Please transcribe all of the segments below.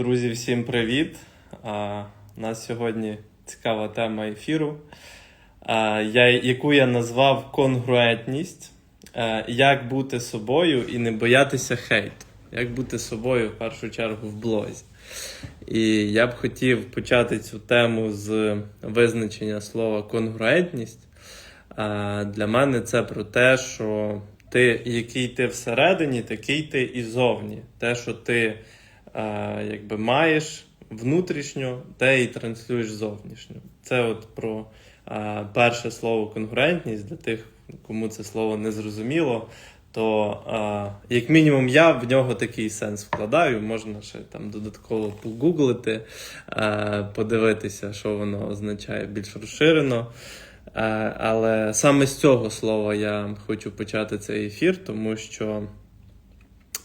Друзі, всім привіт! У нас сьогодні цікава тема ефіру, я, яку я назвав конгруентність. Як бути собою і не боятися хейту. Як бути собою в першу чергу в блозі. І я б хотів почати цю тему з визначення слова конгруентність. Для мене це про те, що ти, який ти всередині, такий ти і зовні. Те, що ти якби маєш внутрішньо, те і транслюєш зовнішньо. Це от про а, перше слово конкурентність для тих, кому це слово не зрозуміло. То, а, як мінімум, я в нього такий сенс вкладаю. Можна ще там додатково погуглити, подивитися, що воно означає більш розширено. Але саме з цього слова я хочу почати цей ефір, тому що,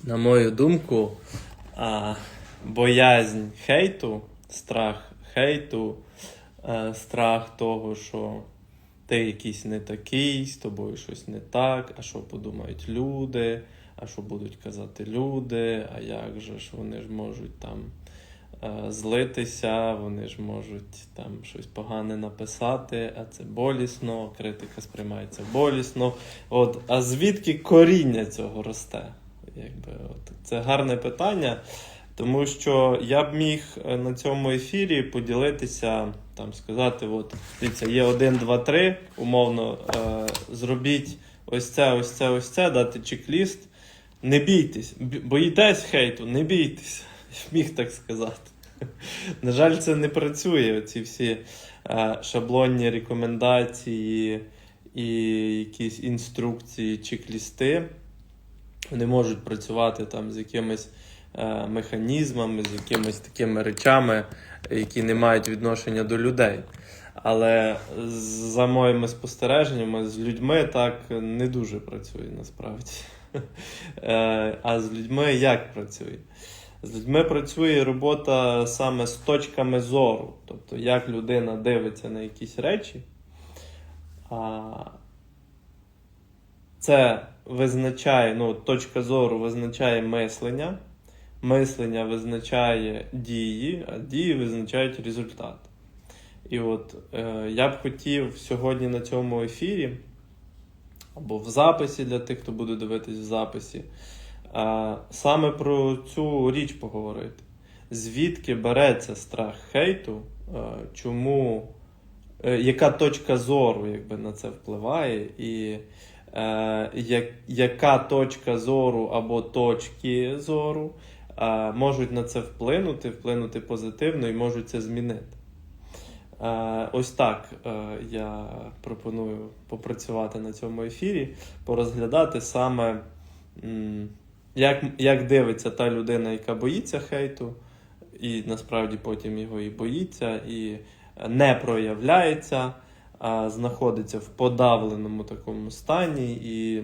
на мою думку, а, боязнь хейту, страх хейту, е, страх того, що ти якийсь не такий, з тобою щось не так, а що подумають люди, а що будуть казати люди, а як же ж вони ж можуть там е, злитися, вони ж можуть там щось погане написати, а це болісно, критика сприймається болісно. От, а звідки коріння цього росте? Якби, от, це гарне питання. Тому що я б міг е, на цьому ефірі поділитися, там сказати: от дивіться, є 1, 2, 3, умовно, е, зробіть ось це, ось це, ось це, дати чек-ліст. Не бійтесь, боїтесь хейту, не бійтесь. Міг так сказати. На жаль, це не працює. Ці всі е, шаблонні рекомендації і якісь інструкції, чек-лісти. Вони можуть працювати там з якимись е, механізмами, з якимись такими речами, які не мають відношення до людей. Але за моїми спостереженнями, з людьми так не дуже працює насправді. Е, А з людьми як працює? З людьми працює робота саме з точками зору, тобто як людина дивиться на якісь речі. А це визначає, ну, точка зору визначає мислення, мислення визначає дії, а дії визначають результат. І от е, я б хотів сьогодні на цьому ефірі, або в записі для тих, хто буде дивитись в записі, е, саме про цю річ поговорити. Звідки береться страх хейту, е, чому, е, яка точка зору якби, на це впливає, і е, яка точка зору або точки зору е, можуть на це вплинути, вплинути позитивно і можуть це змінити. Е, ось так я пропоную попрацювати на цьому ефірі, порозглядати саме, як, як дивиться та людина, яка боїться хейту, і насправді потім його і боїться, і не проявляється, знаходиться в подавленому такому стані і,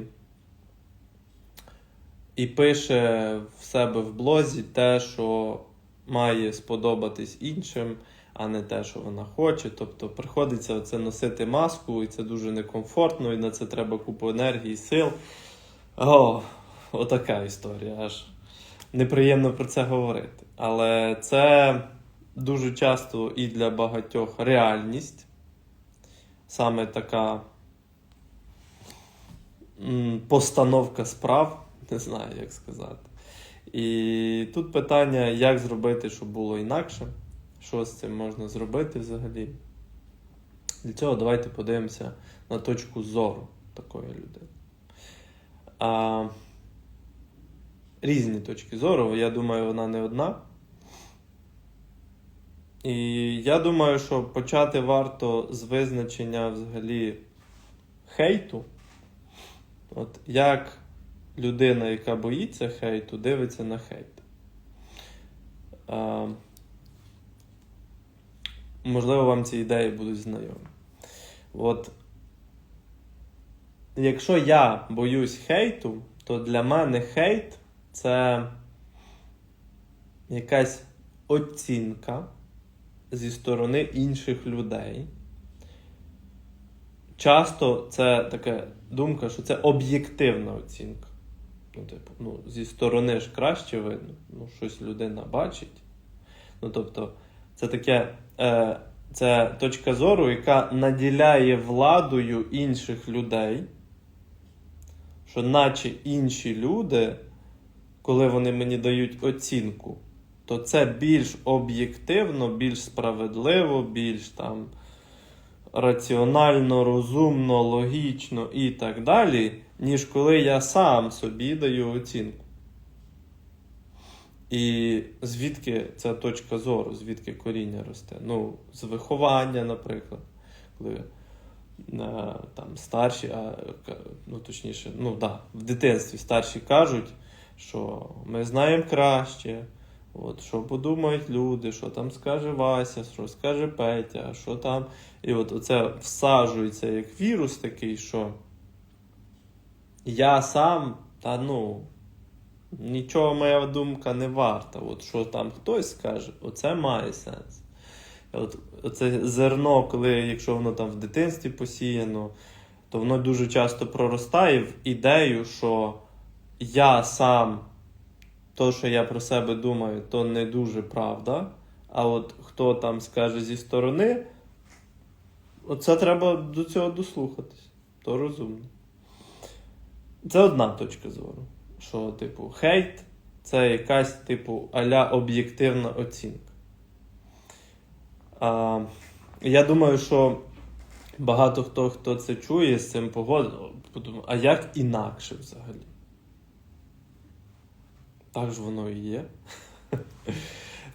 і пише в себе в блозі те, що має сподобатись іншим, а не те, що вона хоче. Тобто приходиться це носити маску, і це дуже некомфортно, і на це треба купу енергії, сил. О, отака історія. Аж неприємно про це говорити. Але це дуже часто і для багатьох реальність. Саме така постановка справ, не знаю, як сказати. І тут питання, як зробити, щоб було інакше, що з цим можна зробити взагалі. Для цього давайте подивимося на точку зору такої людини. А, різні точки зору, я думаю, вона не одна. І я думаю, що почати варто з визначення взагалі хейту. От як людина, яка боїться хейту, дивиться на хейт. А, можливо, вам ці ідеї будуть знайомі. От, якщо я боюсь хейту, то для мене хейт це якась оцінка зі сторони інших людей. Часто це така думка, що це об'єктивна оцінка. Ну, типу, ну, зі сторони ж краще видно. Ну, щось людина бачить, Ну, тобто, це таке. Е, це точка зору, яка наділяє владою інших людей, що наче інші люди, коли вони мені дають оцінку, то це більш об'єктивно, більш справедливо, більш там раціонально, розумно, логічно і так далі, ніж коли я сам собі даю оцінку. І звідки ця точка зору, звідки коріння росте? Ну, з виховання, наприклад, коли е, там старші, а, ну точніше, ну да, в дитинстві старші кажуть, що ми знаємо краще, от, що подумають люди, що там скаже Вася, що скаже Петя, що там. І от оце всаджується як вірус такий, що я сам, та ну. Нічого моя думка не варта. От що там хтось скаже, оце має сенс. От, оце зерно, коли, якщо воно там в дитинстві посіяно, то воно дуже часто проростає в ідею, що я сам, то, що я про себе думаю, то не дуже правда. А от хто там скаже зі сторони, оце треба до цього дослухатись. То розумно. Це одна точка зору. Що, типу, хейт це якась, типу, аля об'єктивна оцінка. А, я думаю, що багато хто, хто це чує, з цим подумає, а як інакше взагалі? Так ж воно і є.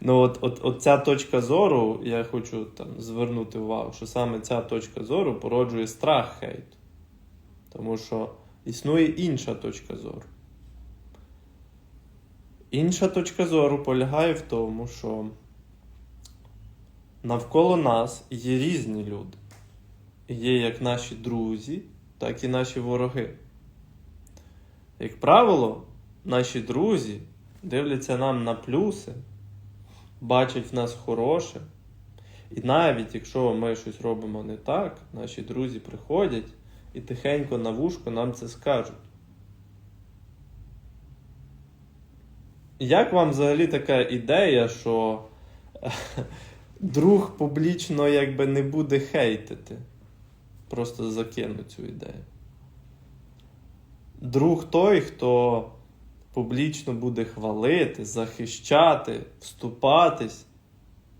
Ну, от, от, от ця точка зору, я хочу там звернути увагу, що саме ця точка зору породжує страх хейту. Тому що існує інша точка зору. Інша точка зору полягає в тому, що навколо нас є різні люди. Є як наші друзі, так і наші вороги. Як правило, наші друзі дивляться нам на плюси, бачать в нас хороше. І навіть якщо ми щось робимо не так, наші друзі приходять і тихенько на вушко нам це скажуть. Як вам взагалі така ідея, що друг публічно якби не буде хейтити? Просто закину цю ідею. Друг той, хто публічно буде хвалити, захищати, вступатись,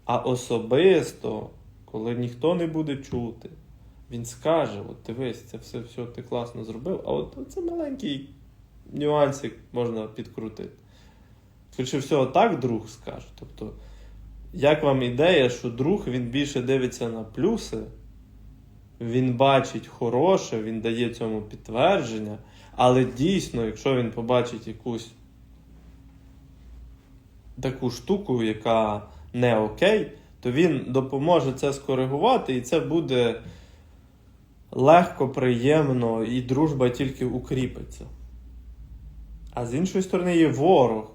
а особисто, коли ніхто не буде чути, він скаже: от дивись, це все, все ти класно зробив, а от це маленький нюансик можна підкрутити. Швидше всього, так друг скаже. Тобто, як вам ідея, що друг він більше дивиться на плюси, він бачить хороше, він дає цьому підтвердження, але дійсно, якщо він побачить якусь таку штуку, яка не окей, то він допоможе це скоригувати, і це буде легко, приємно, і дружба тільки укріпиться. А з іншої сторони є ворог.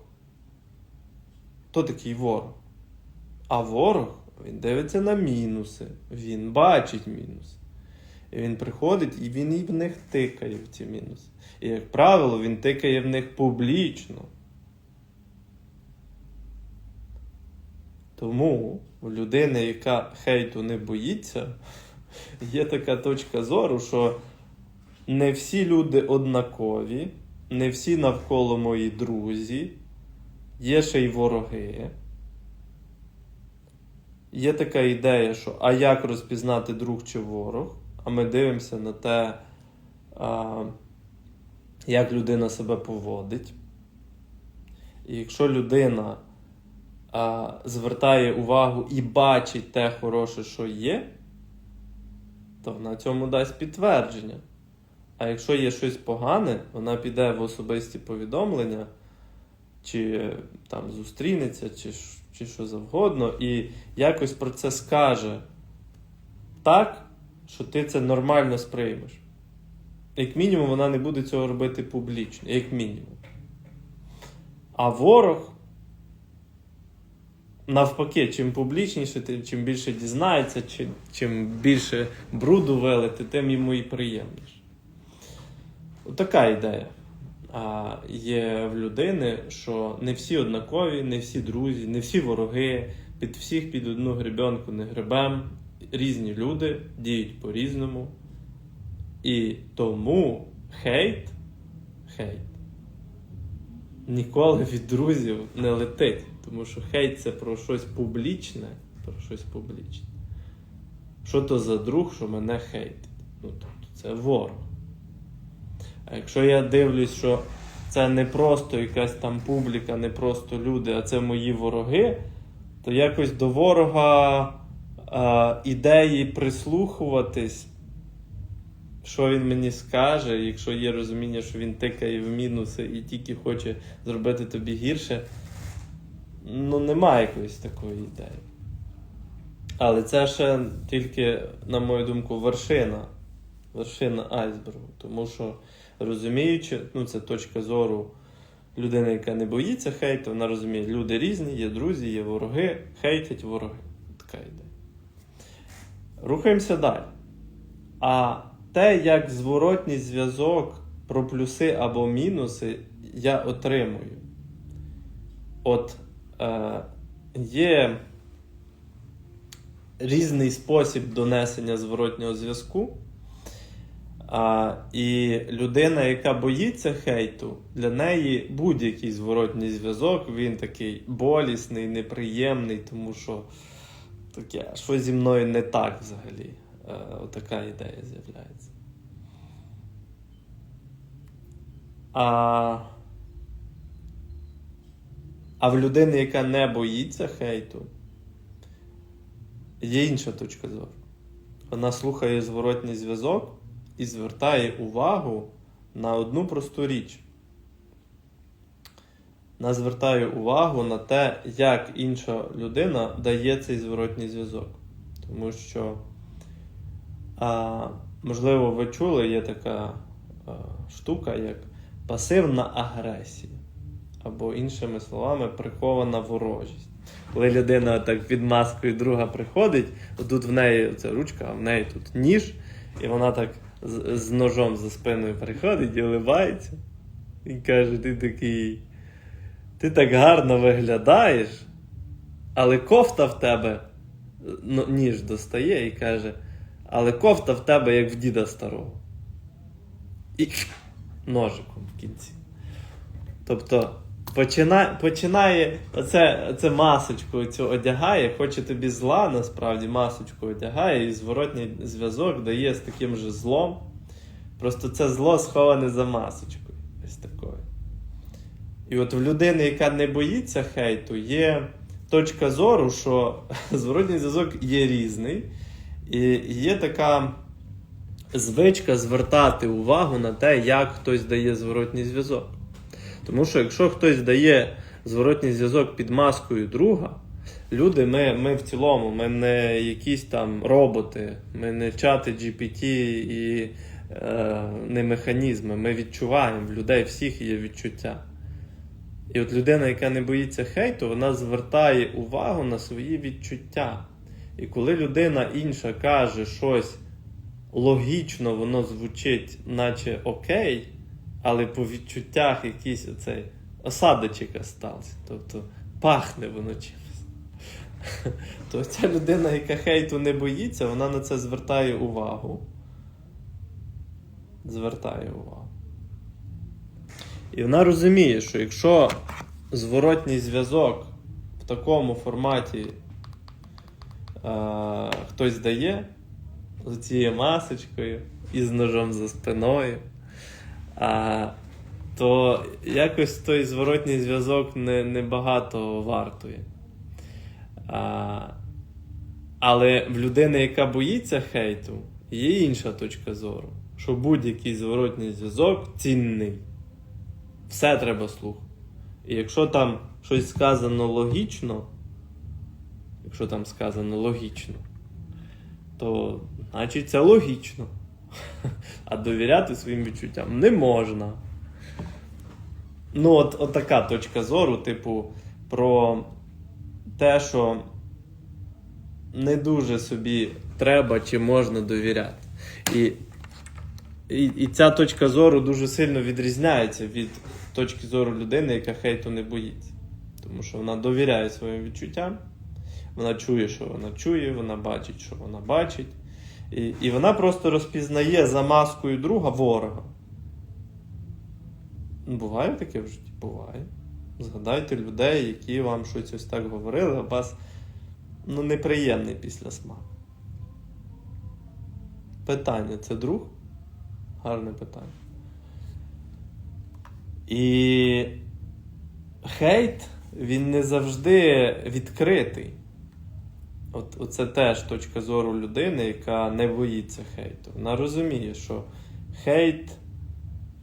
Хто такий ворог? А ворог він дивиться на мінуси, він бачить мінуси. І він приходить і він і в них тикає в ці мінуси. І, як правило, він тикає в них публічно. Тому у людини, яка хейту не боїться, є така точка зору, що не всі люди однакові, не всі навколо мої друзі, є ще й вороги. Є така ідея, що а як розпізнати друг чи ворог? А ми дивимося на те, як людина себе поводить. І якщо людина а, звертає увагу і бачить те хороше, що є, то вона цьому дасть підтвердження. А якщо є щось погане, вона піде в особисті повідомлення, чи там зустрінеться, чи, чи що завгодно, і якось про це скаже так, що ти це нормально сприймеш. Як мінімум, вона не буде цього робити публічно, як мінімум. А ворог, навпаки, чим публічніше, тим чим більше дізнається, чим, чим більше бруду велити, тим йому і приємніше. Отака ідея. а, є в людини, що не всі однакові, не всі друзі, не всі вороги, під всіх під одну гребенку не гребем. Різні люди діють по-різному. І тому хейт, хейт ніколи від друзів не летить. Тому що хейт це про щось публічне, про щось публічне. Що то за друг, що мене хейтить? Ну, тобто це ворог. А якщо я дивлюсь, що це не просто якась там публіка, не просто люди, а це мої вороги, то якось до ворога ідеї прислухуватись, що він мені скаже, якщо є розуміння, що він тикає в мінуси і тільки хоче зробити тобі гірше, ну немає якоїсь такої ідеї. Але це ще тільки, на мою думку, вершина. Вершина айсбергу. Тому що розуміючи, ну це точка зору людини, яка не боїться хейту, вона розуміє, люди різні, є друзі, є вороги, хейтять вороги. Така ідея. Рухаємося далі. А те, як зворотній зв'язок про плюси або мінуси я отримую. От е, є різний спосіб донесення зворотнього зв'язку. А, і людина, яка боїться хейту, для неї будь-який зворотній зв'язок, він такий болісний, неприємний, тому що таке, що зі мною не так взагалі. Е, отака ідея з'являється. А, а в людини, яка не боїться хейту, є інша точка зору. Вона слухає зворотній зв'язок і звертає увагу на одну просту річ. Вона звертає увагу на те, як інша людина дає цей зворотній зв'язок. Тому що, а, можливо, ви чули, є така а, штука, як пасивна агресія. Або, іншими словами, прихована ворожість. Коли людина так під маскою друга приходить, тут в неї ця ручка, а в неї тут ніж, і вона так з, з ножом за спиною приходить і уливається. І каже: ти такий. Ти так гарно виглядаєш, але кофта в тебе ну, ніж достає і каже, але кофта в тебе як в діда старого. І ножиком в кінці. Тобто починає, починає оце, оце масочку цю одягає, хоче тобі зла, насправді масочку одягає, і зворотній зв'язок дає з таким же злом. Просто це зло сховане за масочкою. Ось такою. І от в людини, яка не боїться хейту, є точка зору, що зворотній зв'язок є різний, і є така звичка звертати увагу на те, як хтось дає зворотній зв'язок. Тому що якщо хтось дає зворотній зв'язок під маскою друга, люди, ми, ми в цілому, ми не якісь там роботи, ми не чати GPT і е, не механізми. Ми відчуваємо в людей всіх є відчуття. І от людина, яка не боїться хейту, вона звертає увагу на свої відчуття. І коли людина інша каже щось логічно, воно звучить, наче окей, але по відчуттях якийсь оцей осадочок остався. Тобто пахне воно чимось. То ця людина, яка хейту не боїться, вона на це звертає увагу. Звертає увагу. І вона розуміє, що якщо зворотній зв'язок в такому форматі е, хтось дає з цією масочкою і з ножом за спиною, а, то якось той зворотній зв'язок не, не багато вартує. А, але в людини, яка боїться хейту, є інша точка зору, що будь-який зворотній зв'язок цінний. Все треба слухати. І якщо там щось сказано логічно, якщо там сказано логічно, то значить це логічно. А довіряти своїм відчуттям не можна. Ну, от, от така точка зору, типу, про те, що не дуже собі треба чи можна довіряти. І і, і ця точка зору дуже сильно відрізняється від точки зору людини, яка хейту не боїться. Тому що вона довіряє своїм відчуттям, вона чує, що вона чує, вона бачить, що вона бачить. І, і вона просто розпізнає за маскою друга ворога. Буває таке в житті? Буває. Згадайте людей, які вам щось ось так говорили, а вас ну, неприємний після смак. Питання це друг? Гарне питання. І хейт, він не завжди відкритий. От, оце теж точка зору людини, яка не боїться хейту. Вона розуміє, що хейт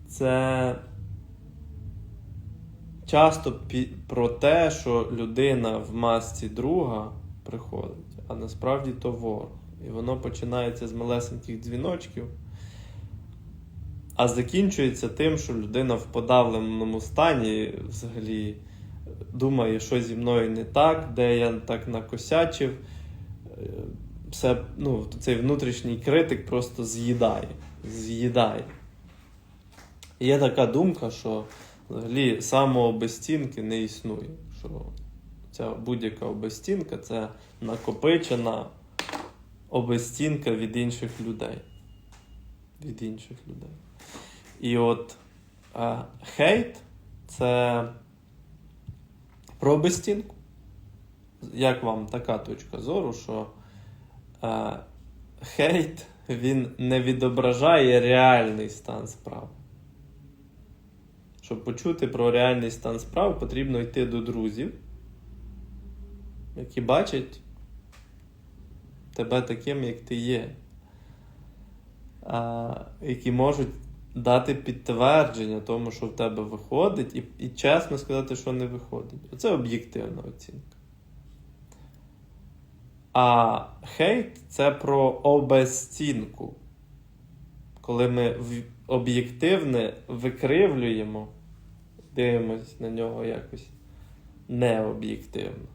це часто про те, що людина в масці друга приходить, а насправді то ворог. І воно починається з малесеньких дзвіночків, а закінчується тим, що людина в подавленому стані взагалі думає, що зі мною не так, де я так накосячив. Е, Все, ну, цей внутрішній критик просто з'їдає. З'їдає. Є така думка, що взагалі самообезцінки не існує. Що ця будь-яка обезцінка це накопичена обезцінка від інших людей. Від інших людей. І от е, хейт це про обезцінку. Як вам така точка зору, що е, хейт він не відображає реальний стан справ. Щоб почути про реальний стан справ, потрібно йти до друзів, які бачать тебе таким, як ти є, а, які можуть дати підтвердження тому, що в тебе виходить, і, і чесно сказати, що не виходить. Оце об'єктивна оцінка. А хейт це про обезцінку. Коли ми об'єктивне викривлюємо, дивимось на нього якось необ'єктивно.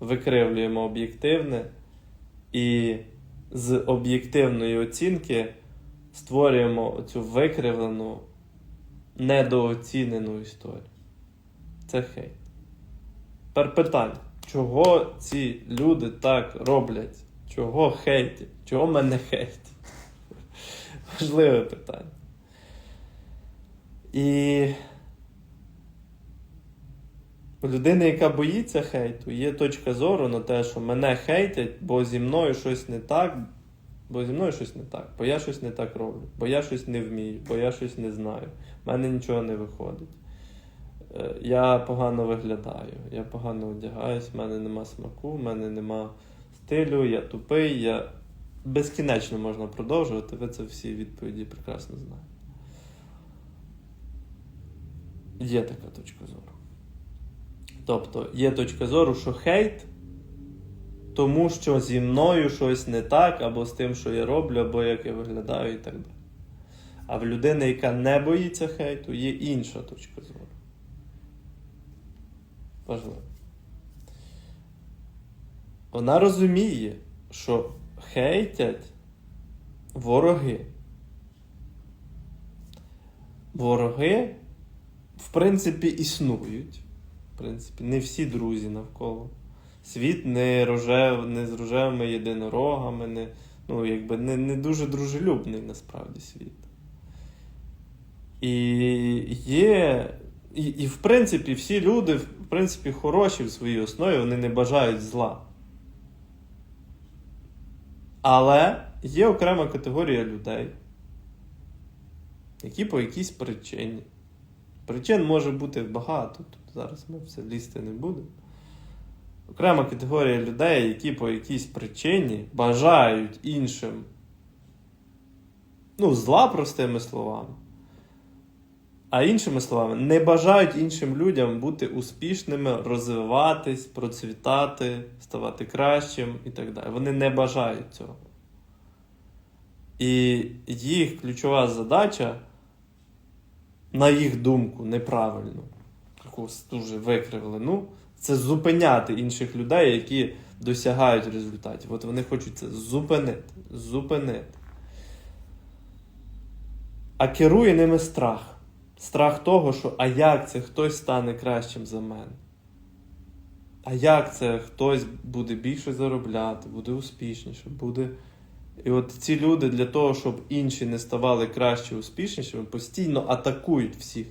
Викривлюємо об'єктивне і з об'єктивної оцінки створюємо цю викривлену, недооцінену історію. Це хейт. Тепер питання, чого ці люди так роблять? Чого хейтять? Чого мене хейтять? Важливе питання. І у людини, яка боїться хейту, є точка зору на те, що мене хейтять, бо зі мною щось не так, бо зі мною щось не так, бо я щось не так роблю, бо я щось не вмію, бо я щось не знаю, в мене нічого не виходить. Е, Я погано виглядаю, я погано одягаюсь, в мене нема смаку, в мене нема стилю, я тупий, я безкінечно можна продовжувати, ви це всі відповіді прекрасно знаєте. Є така точка зору. Тобто є точка зору, що хейт, тому що зі мною щось не так, або з тим, що я роблю, або як я виглядаю, і так далі. А в людини, яка не боїться хейту, є інша точка зору. Важливо. Вона розуміє, що хейтять вороги. Вороги, в принципі, існують. В принципі, не всі друзі навколо. Світ не, рожев, не з рожевими єдинорогами, не, ну, якби не, не дуже дружелюбний насправді світ. І є. І, і в принципі, всі люди, в принципі, хороші в своїй основі, вони не бажають зла. Але є окрема категорія людей, які по якійсь причині. Причин може бути багато, тут зараз ми все лізти не будемо. Окрема категорія людей, які по якійсь причині бажають іншим, ну, зла простими словами. А іншими словами, не бажають іншим людям бути успішними, розвиватись, процвітати, ставати кращим і так далі. Вони не бажають цього. І їх ключова задача, на їх думку, неправильну, якусь дуже викривлену, це зупиняти інших людей, які досягають результатів. От вони хочуть це зупинити. Зупинити. А керує ними страх. Страх того, що а як це хтось стане кращим за мене? А як це хтось буде більше заробляти, буде успішніше, буде. І от ці люди для того, щоб інші не ставали краще успішнішими, постійно атакують всіх.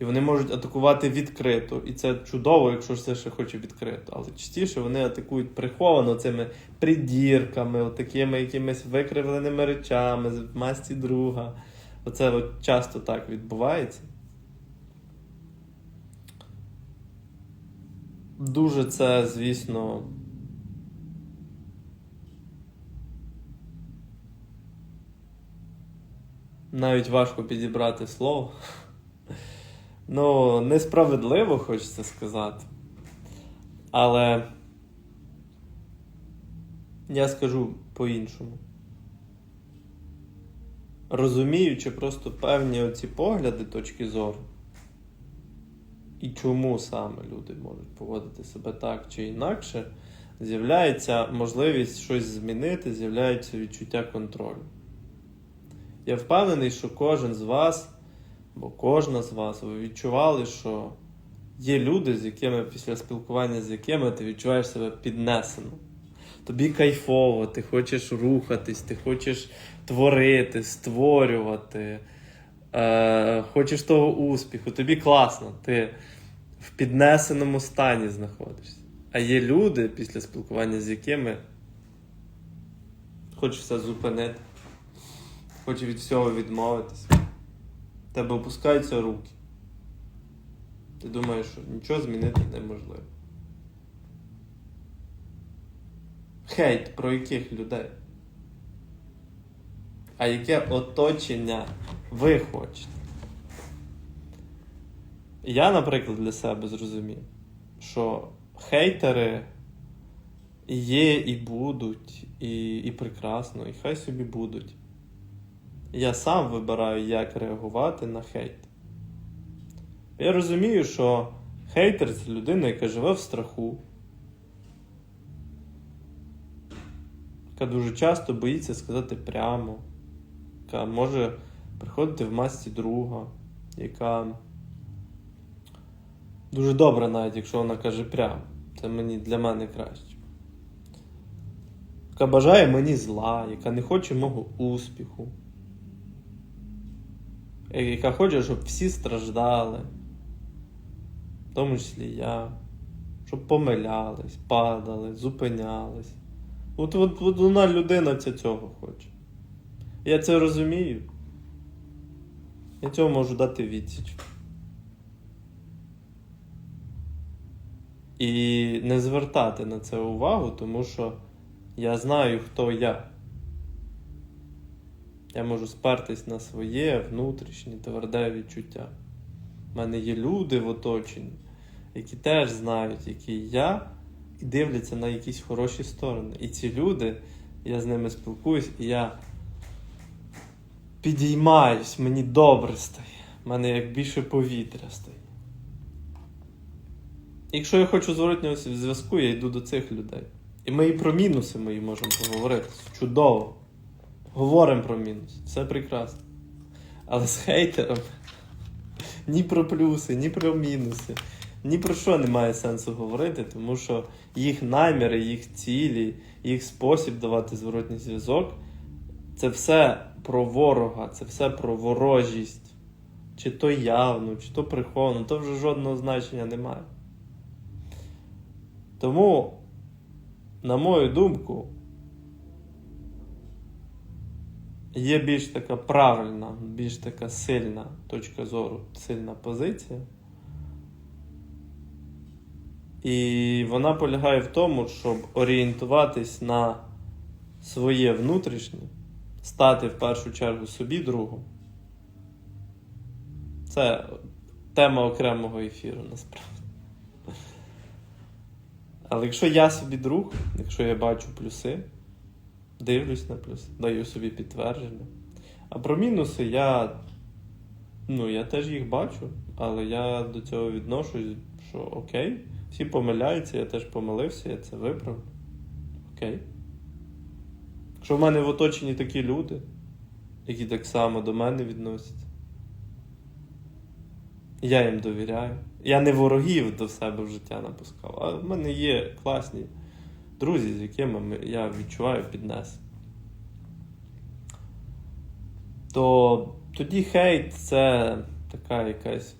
І вони можуть атакувати відкрито. І це чудово, якщо це ще хоче відкрито. Але частіше вони атакують приховано цими придірками, от такими якимись викривленими речами з масті друга. Оце от часто так відбувається. Дуже це, звісно. Навіть важко підібрати слово. Ну, несправедливо, хочеться сказати. Але я скажу по-іншому. Розуміючи просто певні оці погляди, точки зору, і чому саме люди можуть поводити себе так чи інакше, з'являється можливість щось змінити, з'являється відчуття контролю. Я впевнений, що кожен з вас, бо кожна з вас, ви відчували, що є люди, з якими після спілкування з якими ти відчуваєш себе піднесено. Тобі кайфово, ти хочеш рухатись, ти хочеш творити, створювати, е, хочеш того успіху, тобі класно, ти в піднесеному стані знаходишся. А є люди, після спілкування з якими хочеш все зупинити, хочеш від всього відмовитися. Тебе опускаються руки. Ти думаєш, що нічого змінити неможливо. Хейт про яких людей? А яке оточення ви хочете? Я, наприклад, для себе зрозумів, що хейтери є і будуть, і, і прекрасно, і хай собі будуть. Я сам вибираю, як реагувати на хейт. Я розумію, що хейтер це людина, яка живе в страху. яка дуже часто боїться сказати прямо, яка може приходити в масці друга, яка дуже добра навіть, якщо вона каже прямо. Це мені для мене краще. Яка бажає мені зла, яка не хоче мого успіху. Яка хоче, щоб всі страждали, в тому числі я, щоб помилялись, падали, зупинялись. От, от, от вона людина ця цього хоче. Я це розумію. Я цього можу дати відсіч. І не звертати на це увагу, тому що я знаю, хто я. Я можу спертись на своє внутрішнє тверде відчуття. У мене є люди в оточенні, які теж знають, який я і дивляться на якісь хороші сторони. І ці люди, я з ними спілкуюсь, і я підіймаюсь, мені добре стає, в мене як більше повітря стає. Якщо я хочу зворотнього зв'язку, я йду до цих людей. І ми і про мінуси мої можемо поговорити. Чудово. Говоримо про мінус. Все прекрасно. Але з хейтером ні про плюси, ні про мінуси. Ні про що немає сенсу говорити, тому що їх наміри, їх цілі, їх спосіб давати зворотній зв'язок це все про ворога, це все про ворожість. Чи то явно, чи то приховано, то вже жодного значення немає. Тому, на мою думку, є більш така правильна, більш така сильна точка зору, сильна позиція. І вона полягає в тому, щоб орієнтуватись на своє внутрішнє, стати в першу чергу собі другом. Це тема окремого ефіру насправді. Але якщо я собі друг, якщо я бачу плюси, дивлюсь на плюси, даю собі підтвердження. А про мінуси я. Ну, я теж їх бачу, але я до цього відношусь, що окей. Всі помиляються, я теж помилився, я це виправив. Окей. Якщо в мене в оточенні такі люди, які так само до мене відносяться. Я їм довіряю. Я не ворогів до себе в життя напускав, а в мене є класні друзі, з якими ми- я відчуваю піднес. То тоді хейт це така якась.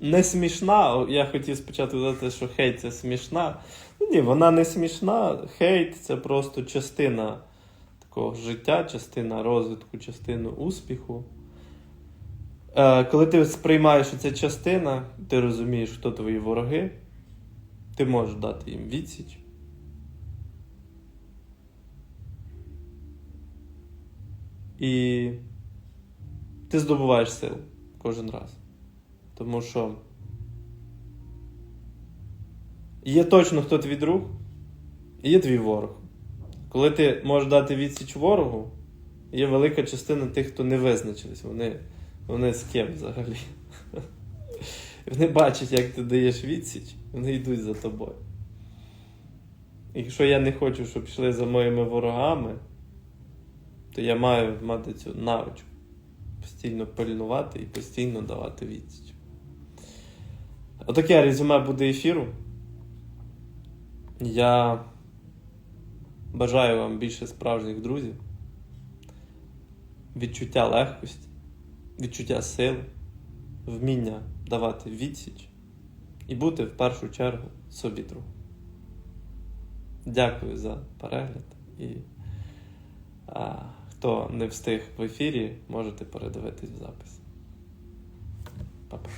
Не смішна. Я хотів спочатку сказати, що хейт це смішна. Ну, ні, вона не смішна. Хейт це просто частина такого життя, частина розвитку, частина успіху. Е, коли ти сприймаєш, це частина, ти розумієш, хто твої вороги, ти можеш дати їм відсіч. І ти здобуваєш сил кожен раз. Тому що є точно хто твій друг, і є твій ворог. Коли ти можеш дати відсіч ворогу, є велика частина тих, хто не визначились. Вони, вони з ким взагалі. Вони бачать, як ти даєш відсіч, вони йдуть за тобою. Якщо я не хочу, щоб йшли за моїми ворогами, то я маю мати цю навичку. Постійно пильнувати і постійно давати відсіч. Отаке резюме буде ефіру. Я бажаю вам більше справжніх друзів, відчуття легкості, відчуття сили, вміння давати відсіч і бути в першу чергу собі другом. Дякую за перегляд і а, хто не встиг в ефірі, можете передивитись в запис. Па-па.